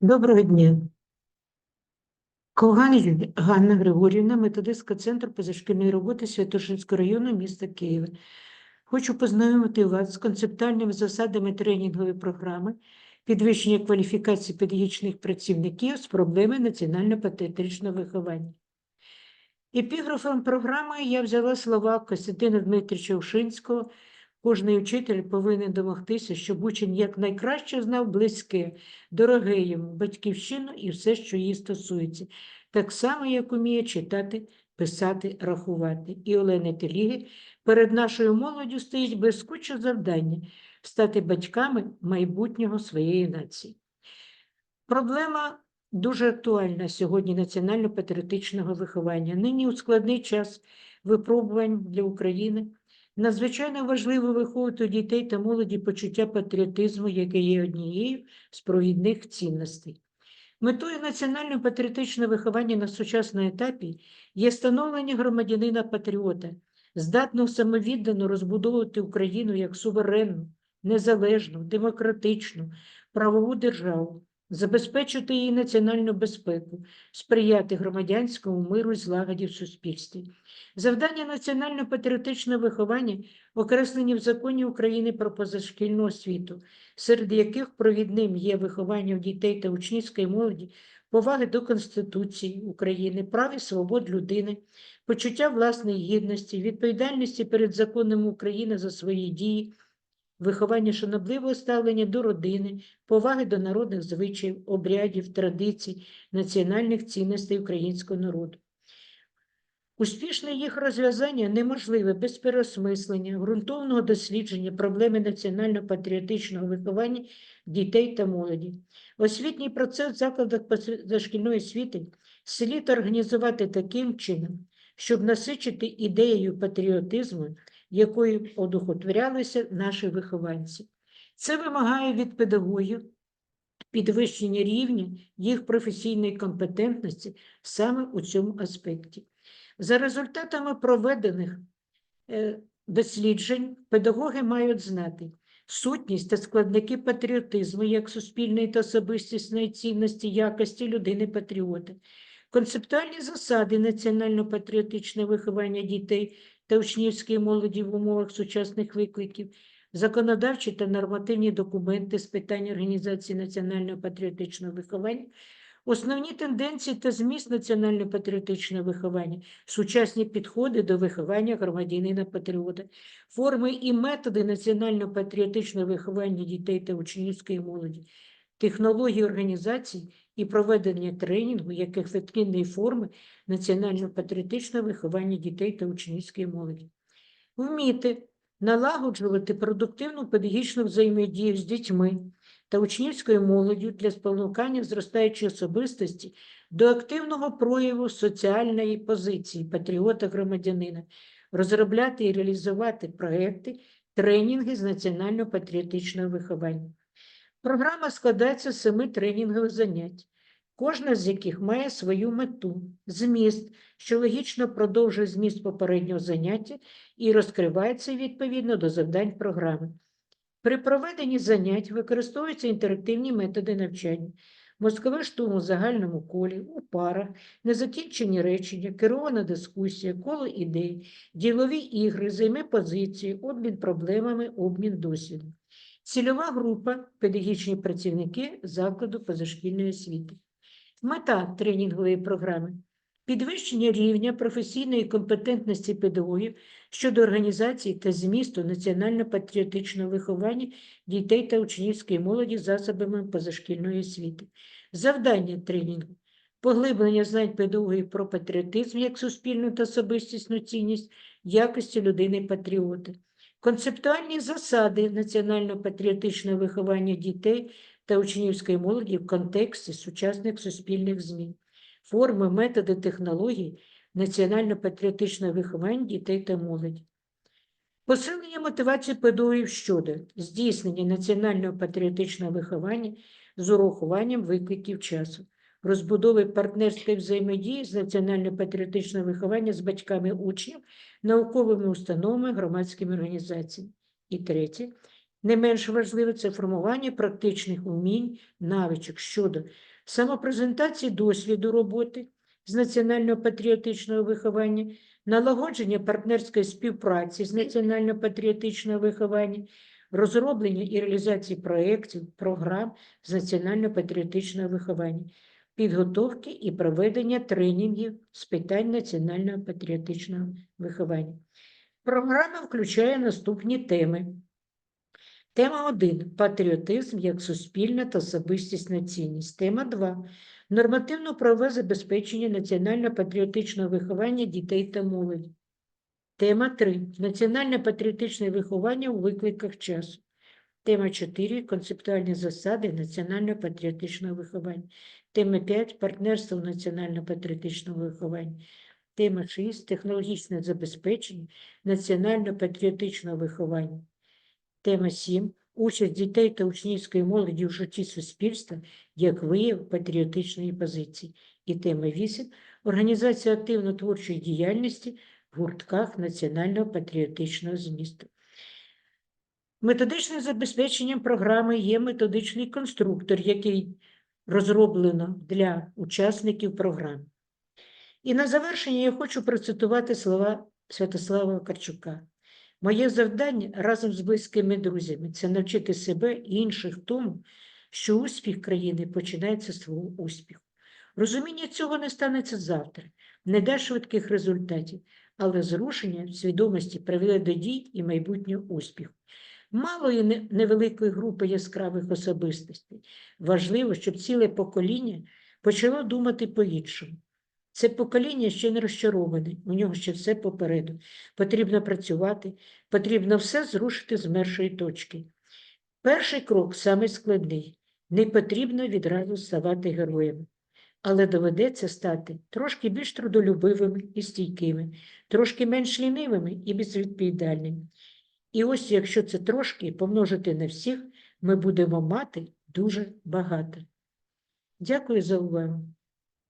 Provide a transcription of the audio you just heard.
Доброго дня. Колган Ганна Григорівна, методистка Центру позашкільної роботи Святошинського району міста Києва. Хочу познайомити вас з концептуальними засадами тренінгової програми підвищення кваліфікації педагогічних працівників з проблеми національно-патріотичного виховання. Епіграфом програми я взяла слова Костянтина Дмитрича Ушинського. Кожний учитель повинен домогтися, щоб учень якнайкраще знав близьке, дороге йому, батьківщину і все, що її стосується, так само, як уміє читати, писати, рахувати. І Олени Теліги перед нашою молоддю стоїть блискуче завдання стати батьками майбутнього своєї нації. Проблема дуже актуальна сьогодні національно-патріотичного виховання. Нині у складний час випробувань для України надзвичайно важливо виховувати у дітей та молоді почуття патріотизму, яке є однією з провідних цінностей. Метою національно-патріотичного виховання на сучасному етапі є становлення громадянина-патріота, здатного самовіддано розбудовувати Україну як суверенну, незалежну, демократичну, правову державу, забезпечити її національну безпеку, сприяти громадянському миру і злагоді в суспільстві. Завдання національно-патріотичного виховання окреслені в законі України про позашкільну освіту, серед яких провідним є виховання в дітей та учнівської молоді, поваги до Конституції України, прав і свобод людини, почуття власної гідності, відповідальності перед законом України за свої дії, виховання шанобливого ставлення до родини, поваги до народних звичаїв, обрядів, традицій, національних цінностей українського народу. Успішне їх розв'язання неможливе без переосмислення, ґрунтовного дослідження проблеми національно-патріотичного виховання дітей та молоді. Освітній процес в закладах позашкільної освіти слід організувати таким чином, щоб насичити ідеєю патріотизму, якою одухотворялися наші вихованці. Це вимагає від педагогів підвищення рівня їх професійної компетентності саме у цьому аспекті. За результатами проведених е, досліджень, педагоги мають знати сутність та складники патріотизму як суспільної та особистісної цінності якості людини-патріота, концептуальні засади національно-патріотичного виховання дітей та учнівської молоді в умовах сучасних викликів, законодавчі та нормативні документи з питань організації національного патріотичного виховання, Основні тенденції та зміст національно-патріотичного виховання, сучасні підходи до виховання громадянина-патріота, форми і методи національно-патріотичного виховання дітей та учнівської молоді, технології організації і проведення тренінгу як ефективної форми національно-патріотичного виховання дітей та учнівської молоді. Вміти налагоджувати продуктивну педагогічну взаємодію з дітьми, та учнівською молоддю для спонукання зростаючої особистості до активного прояву соціальної позиції патріота-громадянина, розробляти і реалізувати проекти, тренінги з національно-патріотичного виховання. Програма складається з семи тренінгових занять, кожна з яких має свою мету, зміст, що логічно продовжує зміст попереднього заняття і розкривається відповідно до завдань програми. При проведенні занять використовуються інтерактивні методи навчання, мозковий штурм у загальному колі, у парах, незакінчені речення, керована дискусія, коло ідей, ділові ігри, займи позиції, обмін проблемами, обмін досвідом. Цільова група педагогічні працівники закладу позашкільної освіти. Мета тренінгової програми підвищення рівня професійної компетентності педагогів щодо організації та змісту національно-патріотичного виховання дітей та учнівської молоді засобами позашкільної освіти. Завдання тренінгу поглиблення знань педагогів про патріотизм як суспільну та особистісну цінність якості людини-патріота. Концептуальні засади національно-патріотичного виховання дітей та учнівської молоді в контексті сучасних суспільних змін, форми, методи, технології національно-патріотичного виховання дітей та молоді. Посилення мотивації педагогів щодо здійснення національного патріотичного виховання з урахуванням викликів часу, розбудови партнерської взаємодії з національно-патріотичного виховання з батьками учнів, науковими установами, громадськими організаціями. І третє Не менш важливе це формування практичних умінь, навичок щодо самопрезентації досвіду роботи з національно-патріотичного виховання, налагодження партнерської співпраці з національно-патріотичного виховання, розроблення і реалізації проєктів, програм з національно-патріотичного виховання, підготовки і проведення тренінгів з питань національного патріотичного виховання. Програма включає наступні теми. Тема 1. Патріотизм як суспільна та особистісна цінність. Тема 2. Нормативно-правове забезпечення національно-патріотичного виховання дітей та молоді. Тема 3. Національно-патріотичне виховання у викликах часу. Тема 4. Концептуальні засади національно-патріотичного виховання. Тема 5. Партнерство національно-патріотичному вихованні. Тема 6. Технологічне забезпечення національно-патріотичного виховання. Тема 7. Участь дітей та учнівської молоді в житті суспільства як вияв патріотичної позиції. І тема 8. Організація активно-творчої діяльності в гуртках національного патріотичного змісту. Методичним забезпеченням програми є методичний конструктор, який розроблено для учасників програми. І на завершення я хочу процитувати слова Святослава Карчука. Моє завдання разом з близькими друзями це навчити себе і інших тому, що успіх країни починається з свого успіху. Розуміння цього не станеться завтра, не дасть швидких результатів, але зрушення свідомості приведе до дій і майбутнього успіху. Малої невеликої групи яскравих особистостей. Важливо, щоб ціле покоління почало думати по-іншому. Це покоління ще не розчароване, у нього ще все попереду. Потрібно працювати, потрібно все зрушити з мершої точки. Перший крок самий складний. Не потрібно відразу ставати героями, але доведеться стати трошки більш трудолюбивими і стійкими, трошки менш лінивими і безвідповідальними. І ось якщо це трошки помножити на всіх, ми будемо мати дуже багато. Дякую за увагу.